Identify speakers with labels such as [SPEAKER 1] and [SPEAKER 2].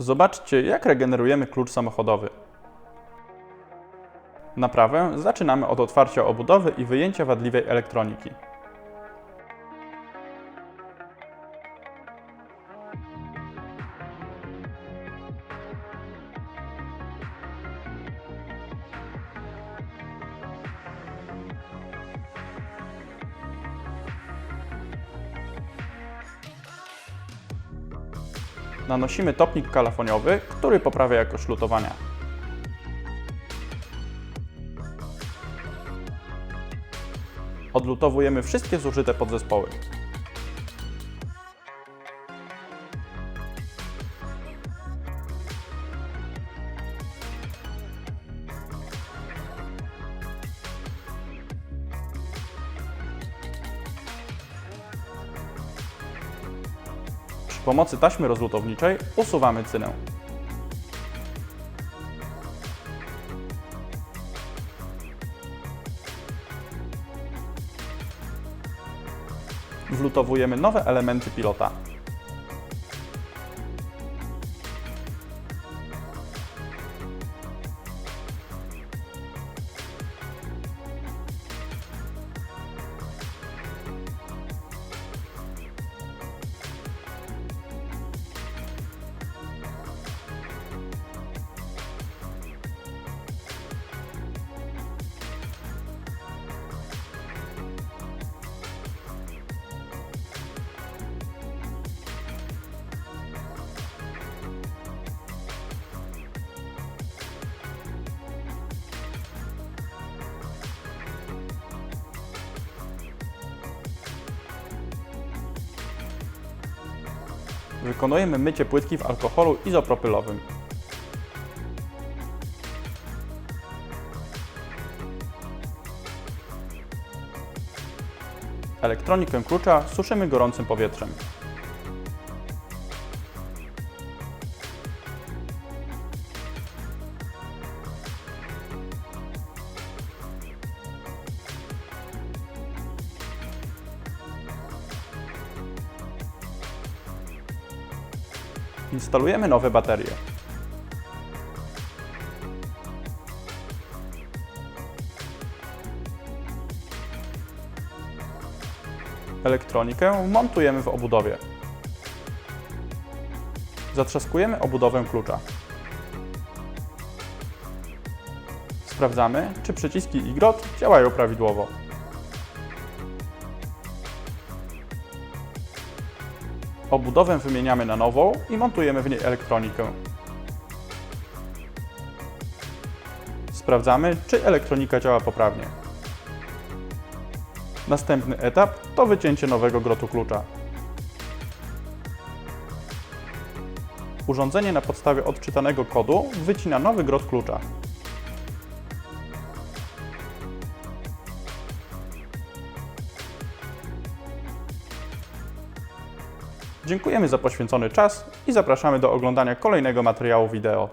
[SPEAKER 1] Zobaczcie, jak regenerujemy klucz samochodowy. Naprawę zaczynamy od otwarcia obudowy i wyjęcia wadliwej elektroniki. Nanosimy topnik kalafoniowy, który poprawia jakość lutowania. Odlutowujemy wszystkie zużyte podzespoły. Przy pomocy taśmy rozlutowniczej usuwamy cynę. Wlutowujemy nowe elementy pilota. Wykonujemy mycie płytki w alkoholu izopropylowym. Elektronikę klucza suszymy gorącym powietrzem. Instalujemy nowe baterie. Elektronikę montujemy w obudowie. Zatrzaskujemy obudowę klucza. Sprawdzamy, czy przyciski i grot działają prawidłowo. Obudowę wymieniamy na nową i montujemy w niej elektronikę. Sprawdzamy, czy elektronika działa poprawnie. Następny etap to wycięcie nowego grotu klucza. Urządzenie na podstawie odczytanego kodu wycina nowy grot klucza. Dziękujemy za poświęcony czas i zapraszamy do oglądania kolejnego materiału wideo.